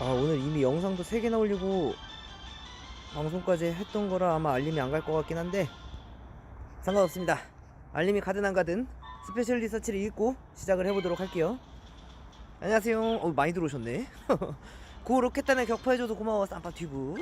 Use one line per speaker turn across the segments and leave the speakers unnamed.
아 오늘 이미 영상도 3개나 올리고 방송까지 했던 거라 아마 알림이 안 갈 것 같긴 한데 상관없습니다. 알림이 가든 안 가든 스페셜 리서치를 읽고 시작을 해보도록 할게요. 안녕하세요. 어 많이 들어오셨네. 고 로켓단을 격파해줘서 고마워 쌈밥튜브.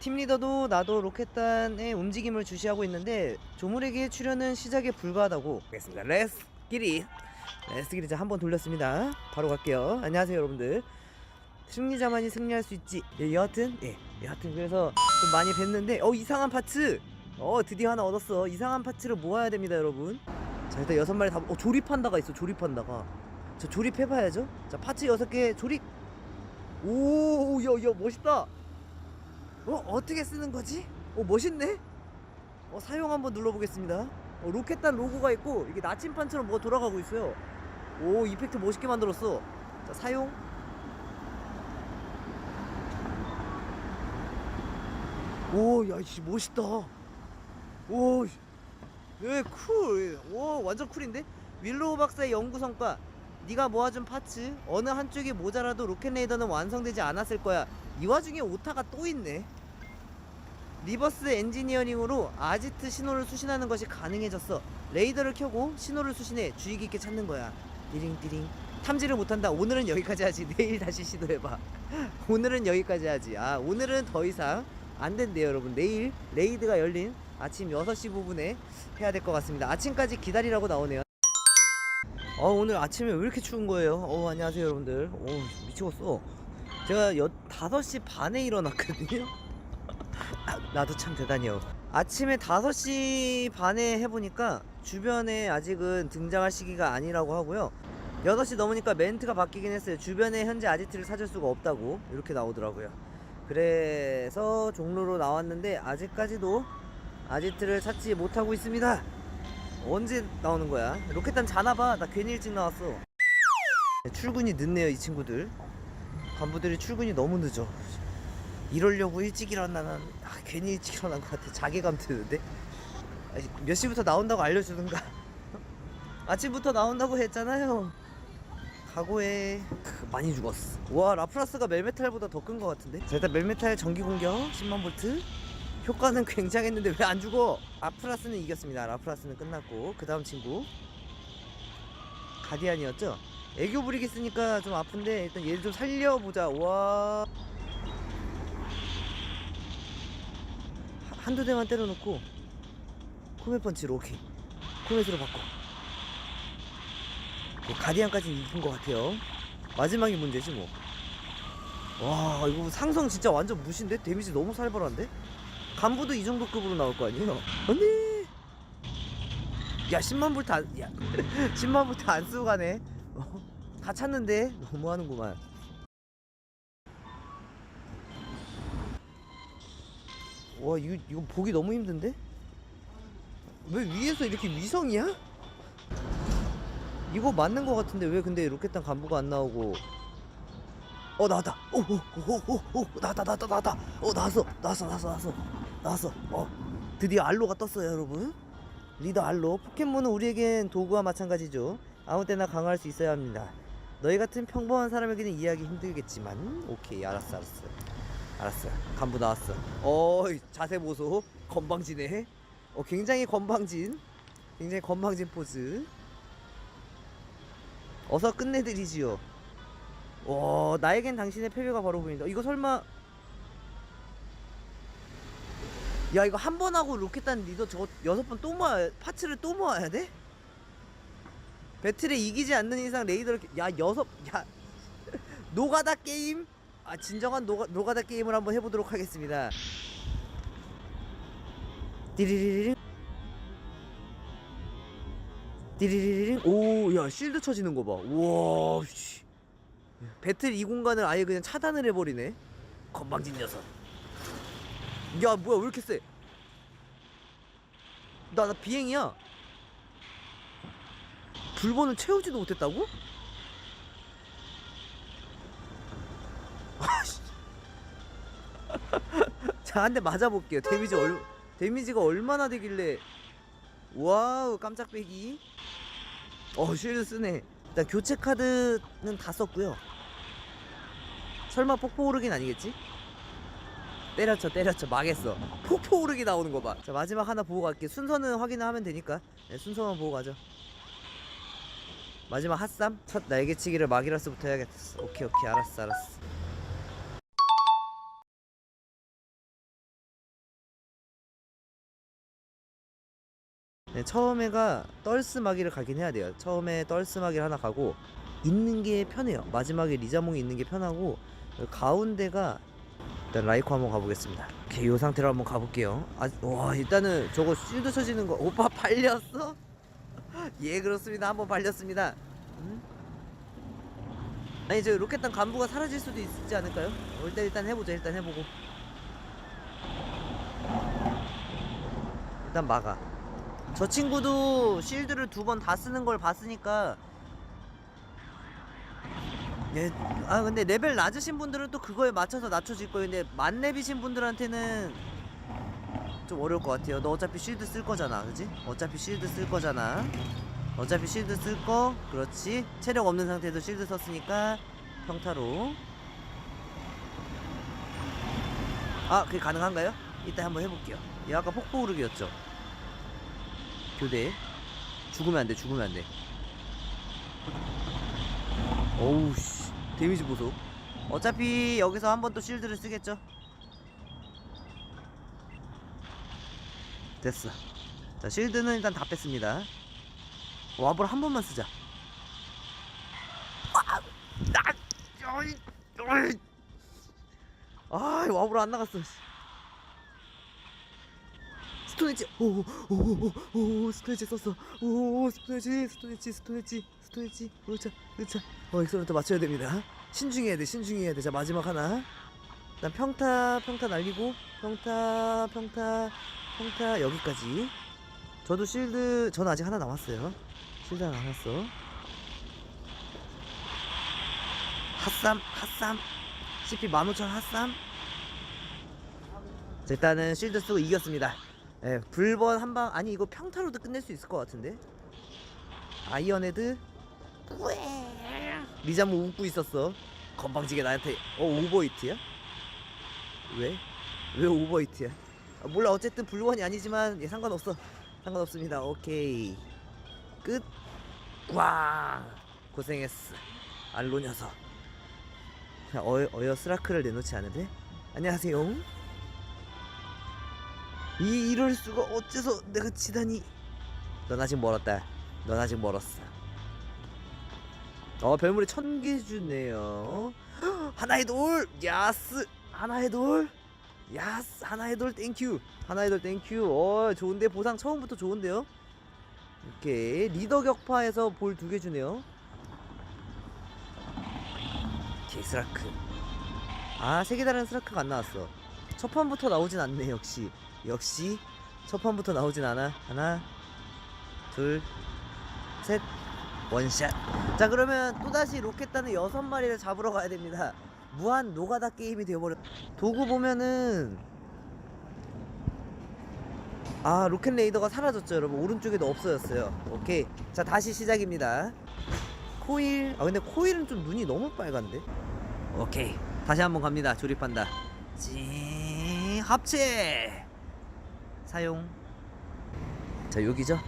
팀리더도 나도 로켓단의 움직임을 주시하고 있는데 조물에게 출연은 시작에 불과하다고. 알겠습니다. 레스 끼리. 레스 끼리 한번 돌렸습니다. 바로 갈게요. 안녕하세요 여러분들 승리자만이 승리할 수 있지. 예, 여하튼, 예, 여하튼 그래서 좀 많이 뵀는데, 어 이상한 파츠, 어 드디어 하나 얻었어. 이상한 파츠를 모아야 됩니다, 여러분. 자 일단 여섯 마리 다, 어 조립한다가 있어, 조립한다가. 자 조립해봐야죠. 자 파츠 여섯 개 조립. 오, 야, 야 멋있다. 어 어떻게 쓰는 거지? 어 멋있네. 어 사용 한번 눌러보겠습니다. 어, 로켓단 로고가 있고 이게 나침판처럼 뭐가 돌아가고 있어요. 오 이펙트 멋있게 만들었어. 자 사용. 오, 야, 씨, 멋있다. 오, 씨. 예, 쿨. 오, 완전 쿨인데? 윌로우 박사의 연구 성과. 네가 모아준 파츠 어느 한쪽이 모자라도 로켓 레이더는 완성되지 않았을 거야. 이 와중에 오타가 또 있네. 리버스 엔지니어링으로 아지트 신호를 수신하는 것이 가능해졌어. 레이더를 켜고 신호를 수신해 주의 깊게 찾는 거야. 띠링띠링. 탐지를 못한다. 오늘은 여기까지 하지. 내일 다시 시도해봐. 오늘은 여기까지 하지. 아, 오늘은 더 이상 안 된대요, 여러분. 내일 레이드가 열린 아침 6시 부분에 해야 될 것 같습니다. 아침까지 기다리라고 나오네요. 어, 오늘 아침에 왜 이렇게 추운 거예요? 어, 안녕하세요, 여러분들. 어, 미치겠어. 제가 여, 5시 반에 일어났거든요. 나도 참 대단해요. 아침에 5시 반에 해보니까 주변에 아직은 등장할 시기가 아니라고 하고요. 8시 넘으니까 멘트가 바뀌긴 했어요. 주변에 현재 아지트를 찾을 수가 없다고 이렇게 나오더라고요. 그래서 종로로 나왔는데 아직까지도 아지트를 찾지 못하고 있습니다. 언제 나오는 거야? 로켓단 자나봐. 나 괜히 일찍 나왔어. 출근이 늦네요, 이 친구들. 간부들이 출근이 너무 늦어. 이러려고 일찍 일어나는 아, 괜히 일찍 일어난 것 같아. 자괴감 드는데. 몇 시부터 나온다고 알려주든가. 아침부터 나온다고 했잖아요. 각오해. 크, 많이 죽었어. 와 라프라스가 멜메탈보다 더 큰 것 같은데. 자 일단 멜메탈 전기 공격 10만 볼트. 효과는 굉장했는데 왜 안 죽어? 라프라스는 이겼습니다. 라프라스는 끝났고 그 다음 친구 가디안이었죠. 애교 부리기 쓰니까 좀 아픈데 일단 얘를 좀 살려보자. 와. 하- 한두 대만 때려놓고 코메 펀치로 오케이. 코메스로 바꿔. 뭐 가디안까지 이긴 것 같아요. 마지막이 문제지 뭐. 와 이거 상성 진짜 완전 무신데 데미지 너무 살벌한데? 간부도 이 정도 급으로 나올 거 아니에요? 언니. 야 10만 볼트 안, 야 10만 볼트 안 쓰고 가네. 어, 다 찾는데 너무 하는구만. 와 이거 이거 보기 너무 힘든데? 왜 위에서 이렇게 위성이야? 이거 맞는 거 같은데 왜 근데 로켓단 간부가 안 나오고? 어 나왔다. 오오오오오 나왔다 나왔다 나왔다. 어 나왔어 나왔어 나왔어 나왔어 나왔어. 어 드디어 알로가 떴어요 여러분. 리더 알로. 포켓몬은 우리에겐 도구와 마찬가지죠. 아무 때나 강화할 수 있어야 합니다. 너희 같은 평범한 사람에게는 이해하기 힘들겠지만. 오케이 알았어 알았어. 알았어. 간부 나왔어. 어 자세 보소. 건방지네. 어 굉장히 건방진. 굉장히 건방진 포즈 어서 끝내드리지요. 와, 나에겐 당신의 패배가 바로 보인다. 이거 설마 야, 이거 한 번 하고 로켓단 리더 저거 여섯 번 또 모아 파츠를 또 모아야 돼? 배틀에 이기지 않는 이상 레이더를 야, 여섯 야. 노가다 게임? 아, 진정한 노가, 노가다 게임을 한번 해 보도록 하겠습니다. 띠리리리 띠리리링? 오야 실드 쳐지는 거 봐. 우와 씨. 배틀 이 공간을 아예 그냥 차단을 해버리네. 건방진 녀석. 야 뭐야 왜 이렇게 세? 나, 나 비행이야. 불번을 채우지도 못했다고? 아씨. 자한 대 맞아볼게요. 데미지 얼 데미지가 얼마나 되길래. 와우 깜짝 빼기 어 쉴드 쓰네. 일단 교체 카드는 다 썼고요. 설마 폭포 오르긴 아니겠지? 때려쳐 때려쳐. 망했어. 폭포 오르기 나오는 거 봐 자 마지막 하나 보고 갈게. 순서는 확인을 하면 되니까. 네, 순서만 보고 가죠. 마지막 핫삼 첫 날개치기를 마기라스부터 해야겠어. 오케이 오케이. 알았어 알았어 네, 처음에가 떨스마기를 가긴 해야 돼요. 처음에 떨스마기를 하나 가고 있는 게 편해요. 마지막에 리자몽이 있는 게 편하고 가운데가 일단 라이코 한번 가보겠습니다. 오케이, 이 상태로 한번 가볼게요. 아, 와 일단은 저거 실드 쳐지는 거 오빠 발렸어? 예 그렇습니다. 한번 발렸습니다. 음? 아니 저 로켓단 간부가 사라질 수도 있지 않을까요? 어, 일단 일단 해보자. 일단 해보고 일단 막아. 저 친구도 실드를 두 번 다 쓰는 걸 봤으니까. 예, 아 근데 레벨 낮으신 분들은 또 그거에 맞춰서 낮춰질 거예요. 근데 만렙이신 분들한테는 좀 어려울 것 같아요. 너 어차피 실드 쓸 거잖아 그지? 어차피 실드 쓸 거잖아. 어차피 실드 쓸 거? 그렇지. 체력 없는 상태에서 실드 썼으니까 평타로. 아 그게 가능한가요? 이따 한번 해볼게요. 얘 아까 폭포 오르기였죠 교대. 죽으면 안돼 죽으면 안돼. 어우 씨. 데미지 보소. 어차피 여기서 한 번 또 실드를 쓰겠죠? 됐어. 자 실드는 일단 다 뺐습니다. 와볼 한 번만 쓰자. 아, 나, 어이, 어이. 아 와볼 안 나갔어 씨. 스토네지. 오오오오 스토네지 썼어. 오 스토네지 스토네지 스토네지 스토네지. 으차 으차 어 엑설런트 맞춰야 됩니다. 신중해야 돼 신중해야 돼자 마지막 하나. 일단 평타 평타 날리고 평타 평타 평타 여기까지. 저도 실드 저는 아직 하나 남았어요. 실드 하나 남았어. 핫삼 핫삼. CP 15,000 핫삼. 자, 일단은 실드 쓰고 이겼습니다 예, 불번 한방 아니 이거 평타로도 끝낼 수 있을 것 같은데? 아이언헤드? 리자모 웃고 있었어. 건방지게 나한테 어 오버히트야? 왜? 왜 오버히트야? 아, 몰라 어쨌든 불번이 아니지만 예 상관없어. 상관없습니다. 오케이. 끝. 꽝! 고생했어. 알로 녀석. 자, 어, 어여 스라크를 내놓지 않은데 안녕하세요 이 이럴 수가 어째서 내가 지다니? 넌 아직 멀었다. 넌 아직 멀었어. 어 별물이 천 개 주네요. 하나의 돌! 야스! 하나의 돌! 야스! 하나의 돌 땡큐 하나의 돌 땡큐 어 좋은데 보상 처음부터 좋은데요? 오케이 리더 격파에서 볼 두 개 주네요. 오케이 스라크. 아세 개 다른 스라크가 안 나왔어. 첫 판부터 나오진 않네 역시 역시 첫 판부터 나오진 않아. 하나 둘셋. 원샷. 자 그러면 또다시 로켓단을 여섯 마리를 잡으러 가야 됩니다. 무한 노가다 게임이 되어버렸 도구 보면은 아 로켓 레이더가 사라졌죠 여러분. 오른쪽에도 없어졌어요. 오케이. 자 다시 시작입니다. 코일 아 근데 코일은 좀 눈이 너무 빨간데? 오케이. 다시 한번 갑니다. 조립한다. 찡 합체 사용. 자 여기죠?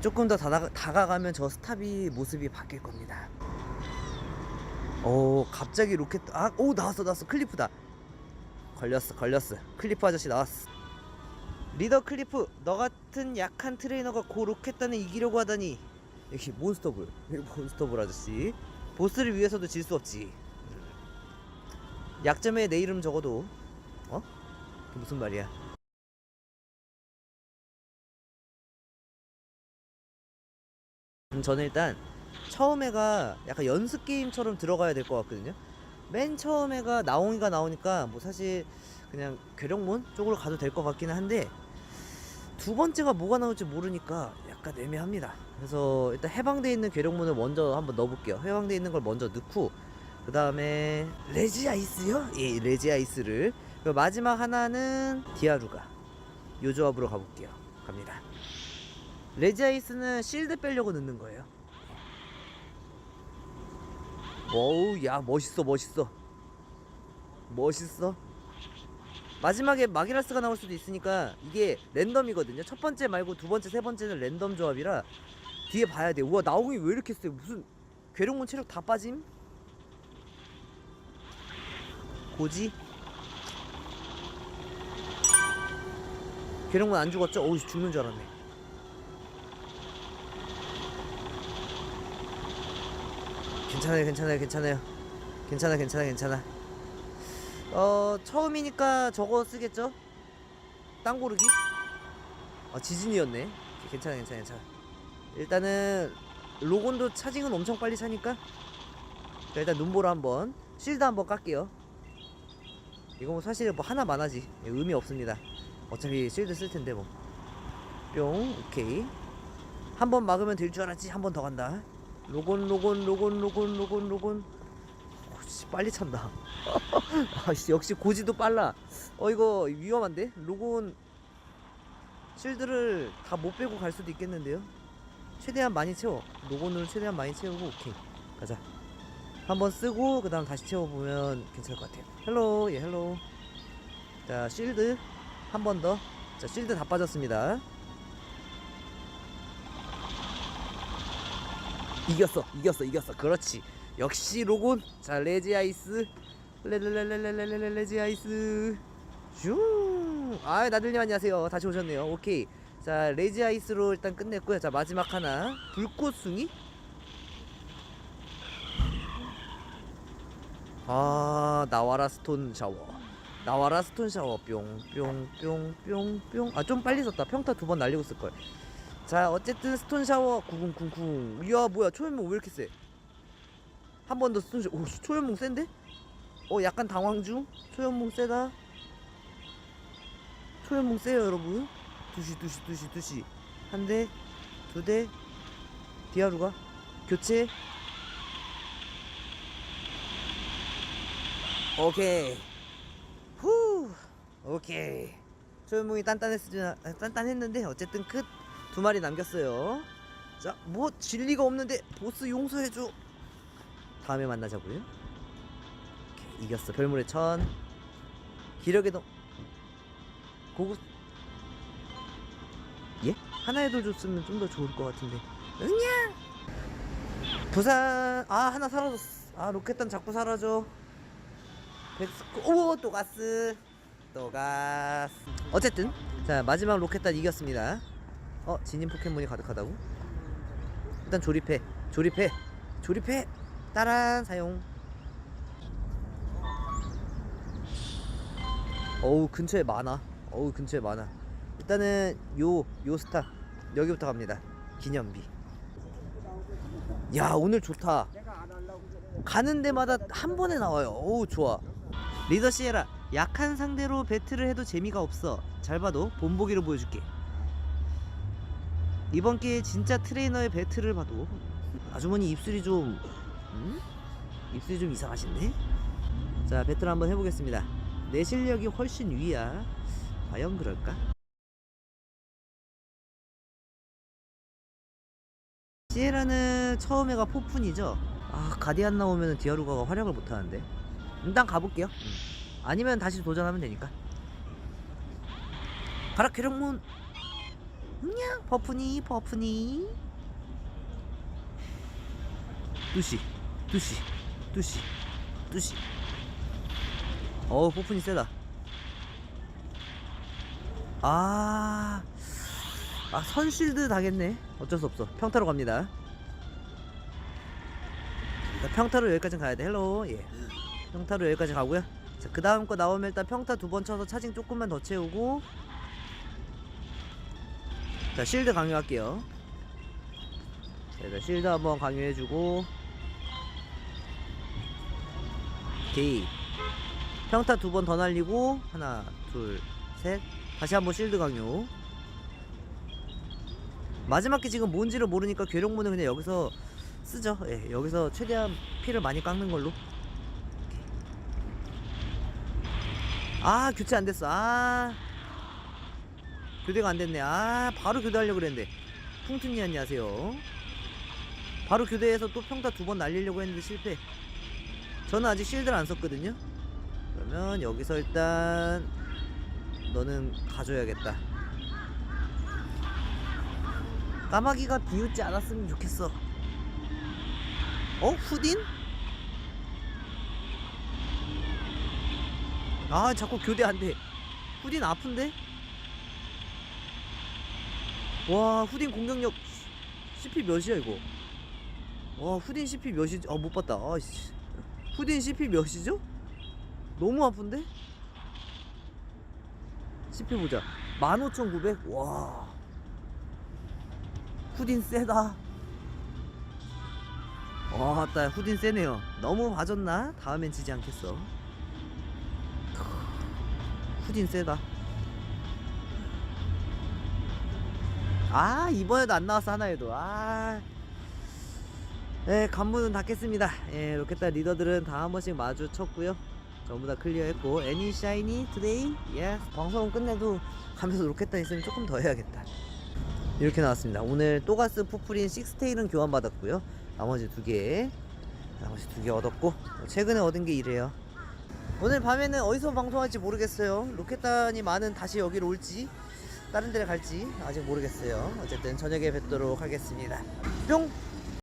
조금 더 다가, 다가가면 저 스탑이 모습이 바뀔 겁니다. 오 갑자기 로켓 아오 나왔어 나왔어. 클리프다. 걸렸어 걸렸어. 클리프 아저씨 나왔어. 리더 클리프 너 같은 약한 트레이너가 고 로켓단을 이기려고 하다니. 역시 몬스터볼 몬스터볼 아저씨. 보스를 위해서도 질 수 없지. 약점에 내 이름 적어도 어? 무슨 말이야 음, 저는 일단 처음에가 약간 연습 게임처럼 들어가야 될 것 같거든요. 맨 처음에가 나옹이가 나오니까 뭐 사실 그냥 괴력몬 쪽으로 가도 될 것 같기는 한데 두 번째가 뭐가 나올지 모르니까 약간 애매합니다. 그래서 일단 해방돼 있는 괴력몬을 먼저 한번 넣어볼게요. 해방돼 있는 걸 먼저 넣고 그 다음에 레지 아이스요? 예, 레지 아이스를 그리고 마지막 하나는 디아루가 요 조합으로 가볼게요. 갑니다. 레지 아이스는 실드 빼려고 넣는 거예요. 어우, 야, 멋있어, 멋있어. 멋있어 마지막에 마기라스가 나올 수도 있으니까 이게 랜덤이거든요 첫 번째 말고 두 번째 세 번째는 랜덤 조합이라 뒤에 봐야 돼 우와 나오기 왜 이렇게 세 무슨 괴력문 체력 다 빠짐? 고지? 괴력문 안 죽었죠? 어우 죽는 줄 알았네 괜찮아요 괜찮아요 괜찮아요. 괜찮아 괜찮아 괜찮아. 어 처음이니까 저거 쓰겠죠? 땅 고르기? 아 지진이었네. 괜찮아 괜찮아 괜찮아. 일단은 로곤도 차징은 엄청 빨리 차니까. 자 일단 눈보라 한번 실드 한번 깎게요. 이거 뭐 사실 뭐 하나만 하지. 예, 의미 없습니다. 어차피 실드 쓸 텐데 뭐. 뿅 오케이. 한 번 막으면 될 줄 알았지? 한 번 더 간다 로곤 로곤 로곤 로곤 로곤 로곤 오씨 빨리 찬다. 아씨 역시 고지도 빨라. 어 이거 위험한데? 로곤 실드를 다 못 빼고 갈 수도 있겠는데요? 최대한 많이 채워. 로곤을 최대한 많이 채우고 오케이. 가자. 한번 쓰고 그 다음 다시 채워보면 괜찮을 것 같아요. 헬로 예 헬로. 자 실드. 한 번더자 실드 다 빠졌습니다 이겼어 이겼어 이겼어. 그렇지. 역시 로곤. 자 레지 아이스. 레레레레레레레 레지 아이스. 슝아 나들님 안녕하세요. 다시 오셨네요. 오케이. 자 레지 아이스로 일단 끝냈고요. 자 마지막 하나. 불꽃숭이? 아 나와라 스톤 샤워. 나와라 스톤 샤워. 뿅뿅뿅뿅뿅. 아 좀 빨리 썼다. 평타 두 번 날리고 쓸걸 자 어쨌든 스톤 샤워 구궁쿵쿵 이야 뭐야 초연몽 왜 이렇게 세? 한 번 더 스톤 샤워. 오 씨, 초연몽 센데? 어 약간 당황 중. 초연몽 세다. 초연몽 세요 여러분. 두시 두시 두시 두시. 한 대 두 대. 디아루가? 교체. 오케이. 후. 오케이. 초연몽이 단단했으 단단했는데 어쨌든 끝 두 마리 남겼어요. 자 뭐 진리가 없는데 보스 용서해줘. 다음에 만나자고요. 오케이, 이겼어. 별물의 천. 기력의 동. 고급 예? 하나에 더 줬으면 좀 더 좋을 것 같은데. 응냐 부산. 아 하나 사라졌어. 아 로켓단 자꾸 사라져. 백스코. 오또 가스 또 가스 어쨌든 자 마지막 로켓단 이겼습니다 어 진인 포켓몬이 가득하다고? 일단 조립해. 조립해. 조립해. 따란 사용. 어우 근처에 많아. 어우 근처에 많아. 일단은 요 요 스타 여기부터 갑니다. 기념비. 야 오늘 좋다. 가는 데마다 한 번에 나와요. 어우 좋아. 리더 시에라. 약한 상대로 배틀을 해도 재미가 없어. 잘 봐도 본보기로 보여줄게 이번 기회에 진짜 트레이너의 배틀을 봐도 아주머니 입술이 좀 음? 입술이 좀 이상하신데? 자 배틀 한번 해보겠습니다 내 실력이 훨씬 위야 과연 그럴까? 시에라는 처음에가 포푼이죠 아 가디 안 나오면 디아루가가 활약을 못하는데 일단 가볼게요 음. 아니면 다시 도전하면 되니까 가라 괴력문 냐 버프니 버프니. 뚜시 뚜시 뚜시 뚜시. 어우 버프니 세다. 아, 아 선실드 다겠네. 어쩔 수 없어. 평타로 갑니다. 자, 평타로 여기까지 가야 돼. 헬로 예. 평타로 여기까지 가고요. 자그 다음 거 나오면 일단 평타 두 번 쳐서 차징 조금만 더 채우고 자 실드 강요할게요. 자 실드 한번 강요해주고. 오케이. 평타 두 번 더 날리고 하나 둘 셋. 다시 한번 실드 강요. 마지막 게 지금 뭔지를 모르니까 괴력문은 그냥 여기서 쓰죠. 예 여기서 최대한 피를 많이 깎는 걸로. 아 교체 안 됐어. 아 교대가 안 됐네 아 바로 교대하려고 그랬는데 풍튼이 안녕하세요 바로 교대해서 또 평타 두 번 날리려고 했는데 실패 저는 아직 실드를 안 썼거든요 그러면 여기서 일단 너는 가줘야겠다. 까마귀가 비웃지 않았으면 좋겠어. 어? 후딘? 아 자꾸 교대 안돼 후딘 아픈데? 와 후딘 공격력 CP 몇이야 이거 와 후딘 CP 몇이지? 아 못 봤다 아씨 후딘 CP 몇이죠? 너무 아픈데? CP 보자 15,900? 와 후딘 세다 와 맞다 후딘 세네요 너무 봐줬나? 다음엔 지지 않겠어 후딘 세다 아 이번에도 안 나왔어 하나에도 아 네, 간문은 닫겠습니다. 예, 로켓단 리더들은 다 한 번씩 마주쳤고요. 전부 다 클리어했고 애니 샤이니 투데이 예 방송은 끝내도 가면서 로켓단 있으면 조금 더 해야겠다. 이렇게 나왔습니다. 오늘 또가스 푸프린 식스테일은 교환 받았고요. 나머지 두 개, 나머지 두 개 얻었고 최근에 얻은 게 이래요. 오늘 밤에는 어디서 방송할지 모르겠어요. 로켓단이 많은 다시 여기로 올지 다른 데를 갈지 아직 모르겠어요. 어쨌든 저녁에 뵙도록 하겠습니다. 뿅.